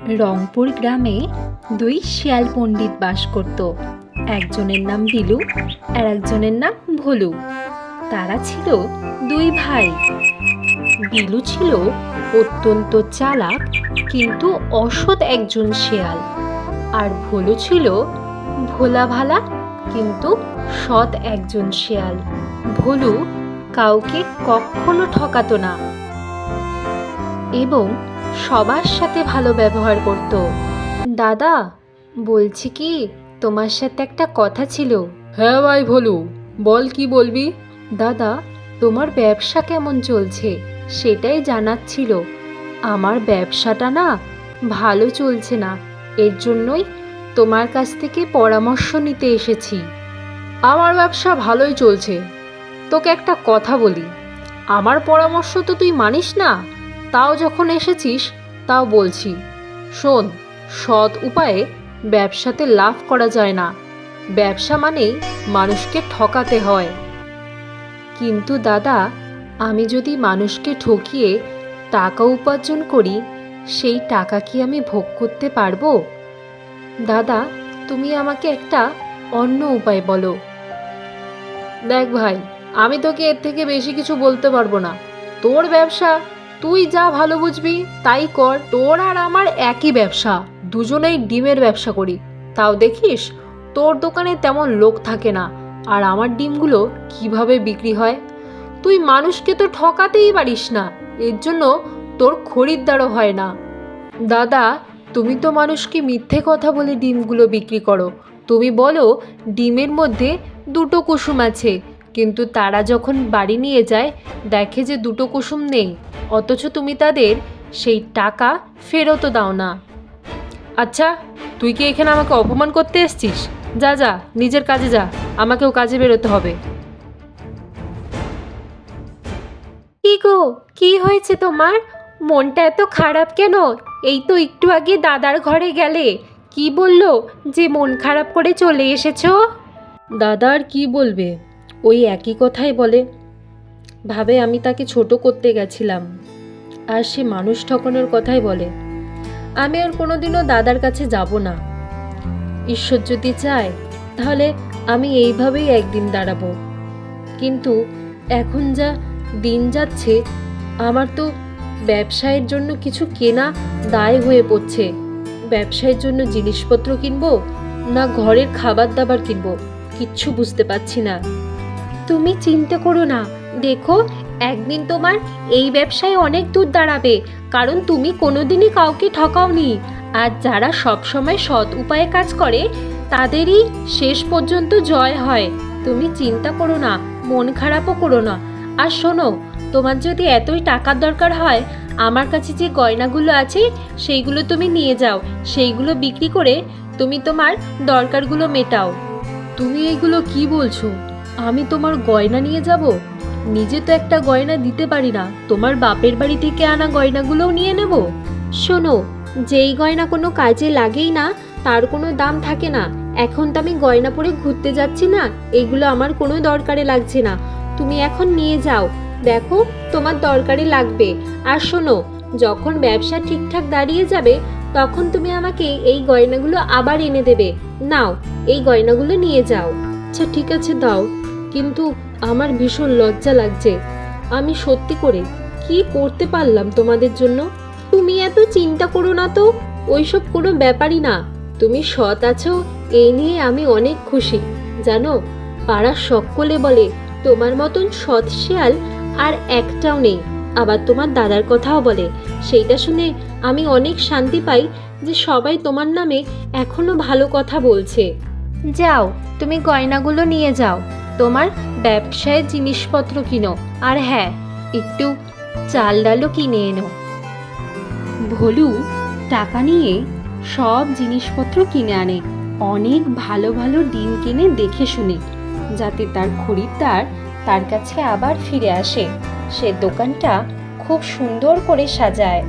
রংপুর গ্রামে দুই শিয়াল পণ্ডিত বাস করত। একজনের নাম বিলু আর একজনের নাম ভোলু। তারা ছিল দুই ভাই। বিলু ছিল অত্যন্ত চালাক কিন্তু অসৎ একজন শিয়াল। আর ভোলু ছিল ভোলা ভালা কিন্তু সৎ একজন শিয়াল। ভোলু কাউকে কখনো ঠকাতো না। এবং সবার সাথে ভালো ব্যবহার করত। দাদা বলছি কি তোমার সাথে একটা কথা ছিল। হ্যাঁ ভাই ভোলু বল কি বলবি? দাদা তোমার ব্যবসা কেমন চলছে? সেটাই জানাচ্ছিল আমার ব্যবসাটা না ভালো চলছে না। এর জন্যই তোমার কাছ থেকে পরামর্শ নিতে এসেছি। আমার ব্যবসা ভালোই চলছে। তোকে একটা কথা বলি। আমার পরামর্শ তো তুই মানিস না। তাও যখন এসেছিস, তাও বলছি। শোন, সৎ উপায়ে ব্যবসাতে লাভ করা যায় না। ব্যবসা মানেই মানুষকে ঠকাতে হয়। কিন্তু দাদা, আমি যদি মানুষকে ঠকিয়ে টাকা উপার্জন করি, সেই টাকা কি আমি ভোগ করতে পারব? দাদা, তুমি আমাকে একটা অন্য উপায় বলো। দেখ ভাই, আমি তোকে এর থেকে বেশি কিছু বলতে পারব না। তোর ব্যবসা তুই যা ভালো বুঝবি, তাই কর। তোর আর আমার একই ব্যবসা। দুজনেই ডিমের ব্যবসা করি। তাও দেখিস, তোর দোকানে তেমন লোক থাকে না। আর আমার ডিমগুলো কীভাবে বিক্রি হয়? তুই মানুষকে তো ঠকাতেই পারিস না। এর জন্য তোর খরিদ্দারও হয় না। দাদা, তুমি তো মানুষকে মিথ্যে কথা বলে ডিমগুলো বিক্রি করো। তুমি বলো, ডিমের মধ্যে দুটো কুসুম আছে। কিন্তু তারা যখন বাড়ি নিয়ে যায় দেখে যে দুটো কুসুম নেই অথচ তুমি তাদের সেই টাকা ফেরতও দাও না। আচ্ছা তুই কি এখানে আমাকে অপমান করতে এসছিস? যা যা নিজের কাজে যা আমাকেও কাজে বেরোতে হবে। কি গো কি হয়েছে তোমার? মনটা এত খারাপ কেন? এই তো একটু আগে দাদার ঘরে গেলে। কি বলল? যে মন খারাপ করে চলে এসেছ? দাদা আর কি বলবে? ওই একই কথাই বলে, ভাবে আমি তাকে ছোট করতে গেছিলাম। আর সে মানুষ ঠকানোর কথাই বলে, আমি আর কোনোদিনও দাদার কাছে যাব না। ঈশ্বর যদি চায়, তাহলে আমি এইভাবেই একদিন দাঁড়াবো। কিন্তু এখন যা দিন যাচ্ছে, আমার তো ব্যবসায়ের জন্য কিছু কেনা দায় হয়ে পড়ছে। ব্যবসায়ের জন্য জিনিসপত্র কিনবো না ঘরের খাবার দাবার কিনবো, কিচ্ছু বুঝতে পারছি না। তুমি চিন্তা করো না। দেখো, একদিন তোমার এই ব্যবসায় অনেক দূর দাঁড়াবে, কারণ তুমি কোনোদিনই কাউকে ঠকাওনি। আর যারা সবসময় সৎ উপায়ে কাজ করে, তাদেরই শেষ পর্যন্ত জয় হয়। তুমি চিন্তা করো না, মন খারাপও করো না। আর শোনো, তোমার যদি এতই টাকার দরকার হয়, আমার কাছে যে গয়নাগুলো আছে, সেইগুলো তুমি নিয়ে যাও। সেইগুলো বিক্রি করে তুমি তোমার দরকারগুলো মেটাও। তুমি এইগুলো কি বলছো? আমি তোমার গয়না নিয়ে যাব? নিজে তো একটা গয়না দিতে পারি না। তোমার বাপের বাড়ি থেকে আনা গয়নাগুলোও নিয়ে নেব? শোনো, যেই গয়না কোনো কাজে লাগেই না, তার কোনো দাম থাকে না। এখন তো আমি গয়না পরে ঘুরতে যাচ্ছি না, এগুলো আমার কোনো দরকারে লাগছে না। তুমি এখন নিয়ে যাও। দেখো, তোমার দরকারে লাগবে। আর শোনো, যখন ব্যবসা ঠিকঠাক দাঁড়িয়ে যাবে, তখন তুমি আমাকে এই গয়নাগুলো আবার এনে দেবে। নাও, এই গয়নাগুলো নিয়ে যাও। আচ্ছা ঠিক আছে, দাও। কিন্তু আমার ভীষণ লজ্জা লাগছে। আমি সত্যি করে কি করতে পারলাম তোমাদের জন্য? তুমি এত চিন্তা করো না তো? ওইসব কোনো ব্যাপারই না। তুমি সৎ আছো, এই নিয়ে আমি অনেক খুশি। জানো, পাড়ার সকলে বলে, তোমার মতন সৎ শেয়াল আর একটাও নেই। আবার তোমার দাদার কথাও বলে। সেইটা শুনে আমি অনেক শান্তি পাই যে সবাই তোমার নামে এখনও ভালো কথা বলছে। যাও, তুমি গয়নাগুলো নিয়ে যাও। তোমার ব্যবসায়ের জিনিসপত্র কিনো। আর হ্যাঁ একটু চাল ডালও কিনে এনো। ভোলু টাকা নিয়ে সব জিনিসপত্র কিনে আনে। অনেক ভালো ভালো ডিম কিনে দেখে শুনে, যাতে তার খরিদ্দার তার কাছে আবার ফিরে আসে। সে দোকানটা খুব সুন্দর করে সাজায়।